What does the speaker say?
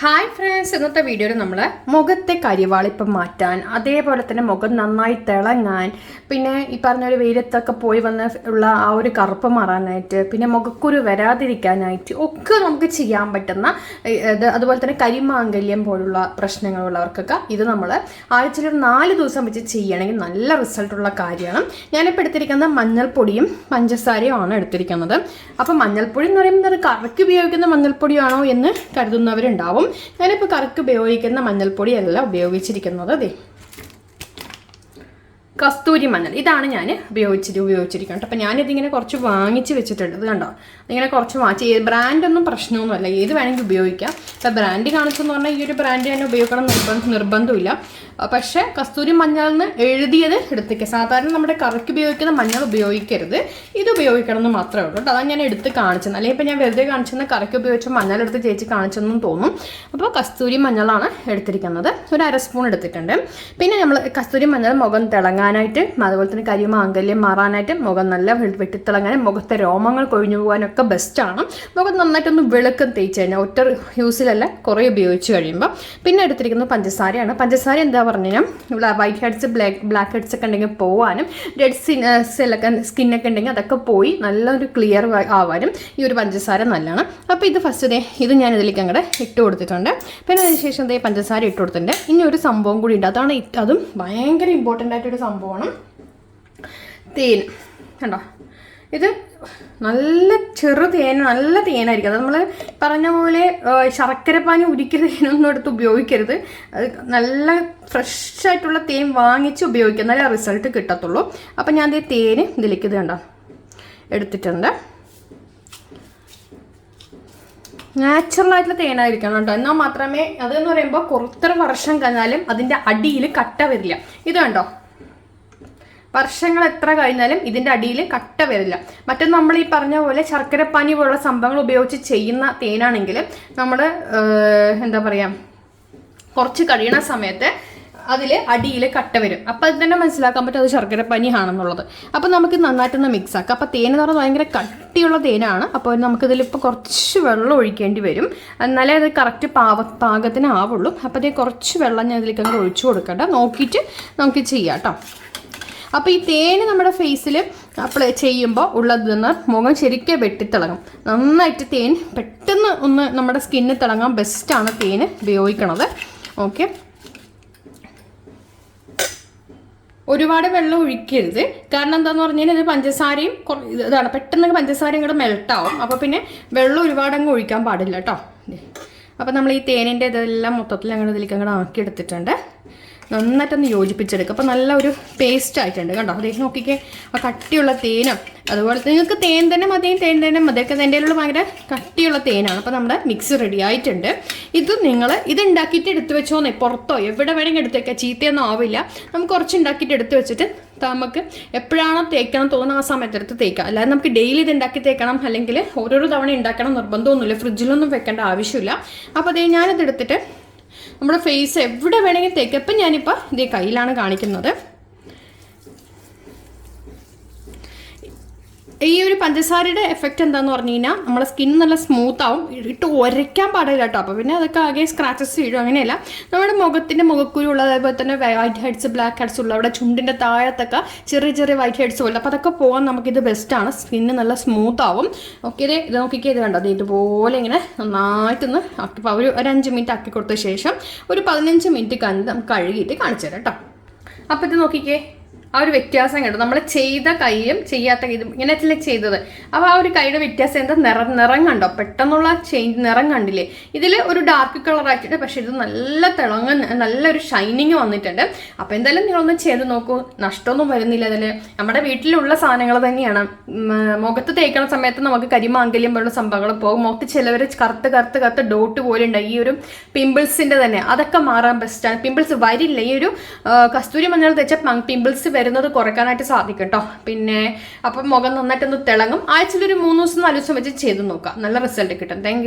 Hi friends ഇന്നത്തെ വീഡിയോയിൽ നമ്മൾ മുഖത്തെ കരിവാളിപ്പം മാറ്റാൻ അതേപോലെ തന്നെ മുഖം നന്നായി തിളങ്ങാൻ പിന്നെ ഈ പറഞ്ഞ ഒരു വെയിലത്തൊക്കെ പോയി വന്ന് ഉള്ള ആ ഒരു കറുപ്പ് മാറാനായിട്ട് പിന്നെ മുഖക്കുരു വരാതിരിക്കാനായിട്ട് ഒക്കെ നമുക്ക് ചെയ്യാൻ പറ്റുന്ന അതുപോലെ തന്നെ കരിമാങ്കല്യം പോലുള്ള പ്രശ്നങ്ങളുള്ളവർക്കൊക്കെ ഇത് നമ്മൾ ആഴ്ചയിൽ ഒരു നാല് ദിവസം വെച്ച് ചെയ്യണമെങ്കിൽ നല്ല റിസൾട്ടുള്ള കാര്യമാണ്. ഞാനിപ്പോൾ എടുത്തിരിക്കുന്ന മഞ്ഞൾപ്പൊടിയും പഞ്ചസാരയും ആണ് എടുത്തിരിക്കുന്നത്. അപ്പോൾ മഞ്ഞൾപ്പൊടി എന്ന് പറയുമ്പോൾ കറക്ക് ഉപയോഗിക്കുന്ന മഞ്ഞൾപ്പൊടിയാണോ എന്ന് കരുതുന്നവരുണ്ടാവും. ഞാനിപ്പോൾ കറക്ക് ഉപയോഗിക്കുന്ന മഞ്ഞൾപ്പൊടിയല്ല ഉപയോഗിച്ചിരിക്കുന്നത് കസ്തൂരി മഞ്ഞൾ. ഇതാണ് ഞാൻ ഉപയോഗിച്ചിട്ട് ഉപയോഗിച്ചിരിക്കുന്നത്. അപ്പം ഞാനിതിങ്ങനെ കുറച്ച് വാങ്ങിച്ച് വെച്ചിട്ടുണ്ട്. ഇത് കണ്ടോ? ഇങ്ങനെ കുറച്ച് വാങ്ങിച്ച്. ബ്രാൻഡൊന്നും പ്രശ്നമൊന്നുമല്ല. ഏത് വേണമെങ്കിൽ ഉപയോഗിക്കാം. ഇപ്പം ബ്രാൻഡ് കാണിച്ചെന്ന് പറഞ്ഞാൽ ഈ ഒരു ബ്രാൻഡ് തന്നെ ഉപയോഗിക്കണം നിർബന്ധം നിർബന്ധ നിർബന്ധമില്ല. പക്ഷേ കസ്തൂരി മഞ്ഞൾ എന്ന് എഴുതിയത് എടുത്തേക്കുക സാധാരണ നമ്മുടെ കറിക്ക് ഉപയോഗിക്കുന്ന മഞ്ഞൾ ഉപയോഗിക്കരുത്. ഇത് ഉപയോഗിക്കണം എന്ന് മാത്രമേ ഉള്ളൂ കേട്ടോ. അതാണ് ഞാൻ എടുത്ത് കാണിച്ചത്. അല്ലെങ്കിൽ ഇപ്പം ഞാൻ വെറുതെ കാണിച്ചെന്ന് കറിക്ക് ഉപയോഗിച്ച മഞ്ഞൾ എടുത്ത് ചേച്ചി കാണിച്ചെന്നും തോന്നും. അപ്പോൾ കസ്തൂരി മഞ്ഞളാണ് എടുത്തിരിക്കുന്നത്. ഒരു അര സ്പൂൺ എടുത്തിട്ടുണ്ട്. പിന്നെ നമ്മൾ കസ്തൂരി മഞ്ഞൾ മുഖം തിളങ്ങാനായിട്ട് അതുപോലെ തന്നെ കരിമാങ്കല്യം മാറാനായിട്ട് മുഖം നല്ല വെട്ടിത്തിളങ്ങാനും മുഖത്തെ രോമങ്ങൾ കൊഴിഞ്ഞു പോകാനൊക്കെ ബെസ്റ്റാണ് മുഖം നന്നായിട്ടൊന്ന് വെളുക്കം തേച്ച് കഴിഞ്ഞാൽ ഒറ്റ യൂസിലല്ല കുറേ ഉപയോഗിച്ച് കഴിയുമ്പോൾ പിന്നെ എടുത്തിരിക്കുന്നത് പഞ്ചസാരയാണ്. പഞ്ചസാര എന്താ പറഞ്ഞു കഴിഞ്ഞാൽ white heads black black heads ഒക്കെ ഉണ്ടെങ്കിൽ പോകാനും ഡെഡ് സ്കിൻ സെല്ലൊക്കെ സ്കിന്നൊക്കെ ഉണ്ടെങ്കിൽ അതൊക്കെ പോയി നല്ലൊരു ക്ലിയർ ആവാനും ഈ ഒരു പഞ്ചസാര നല്ലതാണ്. അപ്പോൾ ഇത് ഫസ്റ്റ് ദേ ഇത് ഞാൻ ഇതിലേക്ക് അങ്ങോട്ട് ഇട്ട് കൊടുത്തിട്ടുണ്ട്. പിന്നെ അതിനുശേഷം ദേ പഞ്ചസാര ഇട്ട് കൊടുത്തിട്ടുണ്ട്. ഇനി ഒരു സംഭവം കൂടി ഉണ്ട്. അതാണ് അതും ഭയങ്കര ഇമ്പോർട്ടന്റ് ആയിട്ടൊരു സംഭവമാണ്. തേൻ. കണ്ടോ? ഇത് നല്ല ചെറു തേൻ നല്ല തേനായിരിക്കും. അത് നമ്മൾ പറഞ്ഞ പോലെ ശർക്കര ശർക്കരപ്പാനി ഉരുക്കിയ തേനൊന്നും എടുത്ത് ഉപയോഗിക്കരുത്. അത് നല്ല ഫ്രഷ് ആയിട്ടുള്ള തേൻ വാങ്ങിച്ച് ഉപയോഗിക്കുക എന്നാലേ റിസൾട്ട് കിട്ടത്തുള്ളൂ. അപ്പം ഞാൻ ഈ തേന് ഇതിലേക്ക് ഇത് കണ്ടോ എടുത്തിട്ടുണ്ട്. നാച്ചുറൽ ആയിട്ടുള്ള തേനായിരിക്കണം കേട്ടോ. എന്നാൽ മാത്രമേ അതെന്ന് പറയുമ്പോൾ കുറച്ചൊരു വർഷം കഴിഞ്ഞാലും അതിന്റെ അടിയിൽ കട്ട വരില്ല. ഇത് കണ്ടോ? വർഷങ്ങൾ എത്ര കഴിഞ്ഞാലും ഇതിന്റെ അടിയിൽ കട്ട വരില്ല. മറ്റൊന്ന് നമ്മൾ ഈ പറഞ്ഞ പോലെ ശർക്കരപ്പാനി പോലുള്ള സംഭവങ്ങൾ ഉപയോഗിച്ച് ചെയ്യുന്ന തേനാണെങ്കിൽ നമ്മൾ എന്താ പറയുക കുറച്ച് കഴിയണ സമയത്ത് അതിൽ അടിയിൽ കട്ട വരും. അപ്പം അത് തന്നെ മനസ്സിലാക്കാൻ പറ്റും അത് ശർക്കര പനിയാണെന്നുള്ളത് അപ്പം നമുക്ക് നന്നായിട്ടൊന്ന് മിക്സ് ആക്കാം. അപ്പം തേൻ എന്ന് പറഞ്ഞാൽ ഭയങ്കര കട്ടിയുള്ള തേനാണ്. അപ്പോൾ നമുക്കിതിലിപ്പോൾ കുറച്ച് വെള്ളം ഒഴിക്കേണ്ടി വരും. എന്നാലേ അത് കറക്റ്റ് പാവ പാകത്തിന് ആവുള്ളൂ. അതേ കുറച്ച് വെള്ളം ഞാൻ ഇതിലേക്ക് അങ്ങോട്ട് ഒഴിച്ചു കൊടുക്കണ്ട നോക്കിയിട്ട് നമുക്ക് ചെയ്യാം കേട്ടോ. അപ്പോൾ ഈ തേൻ നമ്മുടെ ഫേസിൽ അപ്ലൈ ചെയ്യുമ്പോൾ ഉള്ളത് നിന്ന് മുഖം ശരിക്കും വെട്ടിത്തിളങ്ങും. നന്നായിട്ട് തേൻ പെട്ടെന്ന് ഒന്ന് നമ്മുടെ സ്കിന്നിൽ തിളങ്ങാൻ ബെസ്റ്റാണ് തേൻ ഉപയോഗിക്കണത്. ഓക്കെ ഒരുപാട് വെള്ളം ഒഴിക്കരുത്. കാരണം എന്താന്ന് കഴിഞ്ഞാൽ ഇത് പഞ്ചസാരയും ഇതാണ് പെട്ടെന്ന് പഞ്ചസാരയും കൂടെ മെൽട്ടാവും അപ്പോൾ പിന്നെ വെള്ളം ഒരുപാട് അങ്ങ് ഒഴിക്കാൻ പാടില്ല കേട്ടോ അപ്പോൾ നമ്മൾ ഈ തേനിന്റെ ഇതെല്ലാം മൊത്തത്തിൽ അങ്ങനെ ഇതിലേക്ക് അങ്ങോട്ട് ആക്കി എടുത്തിട്ടുണ്ട് നന്നായിട്ടൊന്ന് യോജിപ്പിച്ചെടുക്കുക. അപ്പോൾ നല്ല ഒരു പേസ്റ്റ് ആയിട്ടുണ്ട് കേട്ടോ അതേ നോക്കിക്കേ. ആ കട്ടിയുള്ള തേനും അതുപോലെ നിങ്ങൾക്ക് തേൻ തന്നെ മതി തേൻ തന്നെ മതി. ഒക്കെ എന്റെ കയ്യിലുള്ള ഭയങ്കര കട്ടിയുള്ള തേനാണ്. അപ്പോൾ നമ്മുടെ മിക്സ് റെഡി ആയിട്ടുണ്ട്. ഇത് നിങ്ങൾ ഇത് ഉണ്ടാക്കിയിട്ട് എടുത്ത് വെച്ചോന്നേ പുറത്തോ എവിടെ വേണമെങ്കിൽ എടുത്ത് വെക്കാം. ചീത്തയൊന്നും ആവില്ല. നമുക്ക് കുറച്ച് ഉണ്ടാക്കിയിട്ട് എടുത്ത് വെച്ചിട്ട് നമുക്ക് എപ്പോഴാണോ തേക്കണം തോന്നുന്ന ആ സമയത്ത് എടുത്ത് തേക്കാം. അല്ലാതെ നമുക്ക് ഡെയിലി ഇത് ഉണ്ടാക്കി തേക്കണം അല്ലെങ്കിൽ ഓരോരോ തവണ ഉണ്ടാക്കണം നിർബന്ധമൊന്നുമില്ല. ഫ്രിഡ്ജിലൊന്നും വെക്കേണ്ട ആവശ്യമില്ല. അപ്പോൾ അതേ ഞാനിത് എടുത്തിട്ട് നമ്മുടെ ഫേസ് എവിടെ വേണമെങ്കിൽ തേക്കാം. ഇപ്പം ഞാനിപ്പോൾ ഇതേ കയ്യിലാണ് കാണിക്കുന്നത്. ഈ ഒരു പഞ്ചസാരയുടെ എഫക്റ്റ് എന്താന്ന് പറഞ്ഞു കഴിഞ്ഞാൽ നമ്മുടെ സ്കിൻ നല്ല സ്മൂത്ത് ആവും. ഇട്ട് ഉരയ്ക്കാൻ പാടില്ല കേട്ടോ. അപ്പോൾ പിന്നെ അതൊക്കെ ആകെ സ്ക്രാച്ചസ് ചെയ്യും അങ്ങനെയല്ല. നമ്മുടെ മുഖത്തിന്റെ മുഖക്കുരു ഉള്ള അതേപോലെ തന്നെ വൈറ്റ് ഹെഡ്സ് ബ്ലാക്ക് ഹെഡ്സ് ഉള്ള അവിടെ ചുണ്ടിന്റെ താഴത്തൊക്കെ ചെറിയ ചെറിയ വൈറ്റ് ഹെഡ്സ് ഉള്ള അപ്പോൾ അതൊക്കെ പോകാൻ നമുക്കിത് ബെസ്റ്റാണ് സ്കിന്ന് നല്ല സ്മൂത്ത് ആവും. ഓക്കെ ഇത് ഇത് നോക്കിക്കേ ഇത് കണ്ടോ? ഇതുപോലെ ഇങ്ങനെ നന്നായിട്ടൊന്ന് ആക്കി ഒരു ഒരു അഞ്ച് മിനിറ്റ് ആക്കി കൊടുത്ത ശേഷം ഒരു പതിനഞ്ച് മിനിറ്റ് കണ്ട് നമുക്ക് കഴുകിയിട്ട് കാണിച്ചു തരാം കേട്ടോ. അപ്പോൾ ഇത് നോക്കിക്കേ. ആ ഒരു വ്യത്യാസം കണ്ടു. നമ്മൾ ചെയ്ത കൈയും ചെയ്യാത്ത ഇതും ഇങ്ങനെയല്ലേ ചെയ്തത്. അപ്പോൾ ആ ഒരു കൈയുടെ വ്യത്യാസം എന്താ? നിറം നിറം കണ്ടോ? പെട്ടെന്നുള്ള ചേഞ്ച് നിറം കണ്ടില്ലേ? ഇതിൽ ഒരു ഡാർക്ക് കളർ ആക്കിയിട്ട് പക്ഷേ ഇത് നല്ല തിളങ്ങ നല്ലൊരു ഷൈനിങ് വന്നിട്ടുണ്ട്. അപ്പോൾ എന്തായാലും നിങ്ങളൊന്ന് ചെയ്ത് നോക്കൂ. നഷ്ടമൊന്നും വരുന്നില്ല അതിൽ നമ്മുടെ വീട്ടിലുള്ള സാധനങ്ങൾ തന്നെയാണ്. മുഖത്ത് തേക്കണ സമയത്ത് നമുക്ക് കരിമാങ്കല്യം പോലുള്ള സംഭവങ്ങൾ പോകും. മുഖത്ത് ചിലവർ കറുത്ത് കറുത്ത് കറുത്ത് ഡോട്ട് പോലെ ഉണ്ടായി ഈ ഒരു പിമ്പിൾസിന്റെ തന്നെ. അതൊക്കെ മാറാൻ ബെസ്റ്റാണ് പിമ്പിൾസ് വരില്ല. ഈ ഒരു കസ്തൂരി മഞ്ഞൾ തേച്ച പിമ്പിൾസ് വരുന്നത് കുറയ്ക്കാനായിട്ട് സാധിക്കും കേട്ടോ പിന്നെ അപ്പം മുഖം നന്നായിട്ടൊന്ന് തിളങ്ങും. ആഴ്ചയിൽ ഒരു മൂന്ന് ദിവസം നാല് ദിവസം വെച്ച് ചെയ്ത് നോക്കാം. നല്ല റിസൾട്ട് കിട്ടും. താങ്ക്